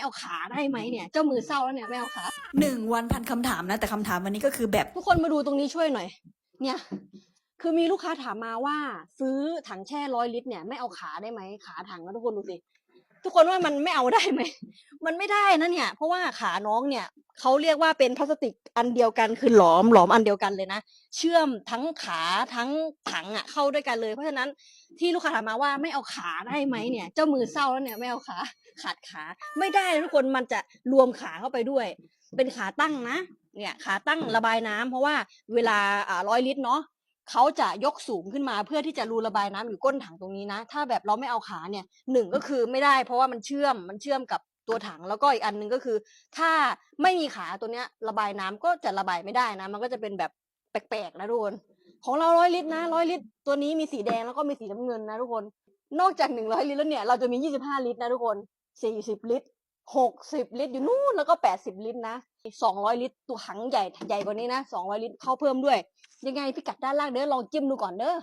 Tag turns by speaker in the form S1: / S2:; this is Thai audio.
S1: เอาขาได้ไหมเนี่ยเจ้ามือเศร้าแล้วเนี่ยไม่เอาขา
S2: หนึ่งวันพันคำถามนะ แต่คำถามวันนี้ก็คือแบบ
S1: ทุกคนมาดูตรงนี้ช่วยหน่อย เนี่ย คือมีลูกค้าถามมาว่า ซื้อถังแช่ร้อยลิตรเนี่ยไม่เอาขาได้ไหมขาถังนะทุกคนดูสิทุกคนว่ามันไม่เอาได้ไหมมันไม่ได้นะเนี่ย เพราะว่าขาน้องเนี่ย เขาเรียกว่าเป็นพลาสติกอันเดียวกันคือหลอมหลอมอันเดียวกันเลยนะ เชื่อมทั้งขาทั้งถังอะเข้าด้วยกันเลย เพราะฉะนั้นที่ลูกค้าถามมาว่าไม่เอาขาได้ไหมเนี่ย เจ้ามือเศร้าแล้วเนี่ยไม่เอาขาขาดขาไม่ได้ทุกคนมันจะรวมขาเข้าไปด้วย เป็นขาตั้งนะเนี่ยขาตั้งระบายน้ำเพราะว่าเวลาอ่าร้อยลิตรเนาะเขาจะยกสูงขึ้นมาเพื่อที่จะรูระบายน้ำอยู่ก้นถังตรงนี้นะ ถ้าแบบเราไม่เอาขาเนี่ยหนึ่งก็คือไม่ได้ เพราะว่ามันเชื่อมมันเชื่อมกับ ตัวถังแล้วก็อีกอันหนึ่งก็คือ ถ้าไม่มีขาตัวเนี้ย ระบายน้ำก็จะระบายไม่ได้นะ มันก็จะเป็นแบบแปลกๆนะทุกคนของเราร้อยลิตรนะร้อยลิตรตัวนี้มีสีแดงแล้วก็มีสีน้ำเงินนะทุกคน นอกจากหนึ่งร้อยลิตรแล้วเนี่ยเราจะมียี่สิบห้าลิตรนะทุกคนสี่สิบลิตรหกสิบลิตรอยู่นู่นแล้วก็แปดสิบลิตรนะสองร้อยลิตรตัวถังใหญ่ใหญ่กว่านี้นะสองร้อยลิตรเข้าเพิ่มด้วย ยังไงพิกัดด้านล่างเด้อลองจิ้มดูก่อนเด้อ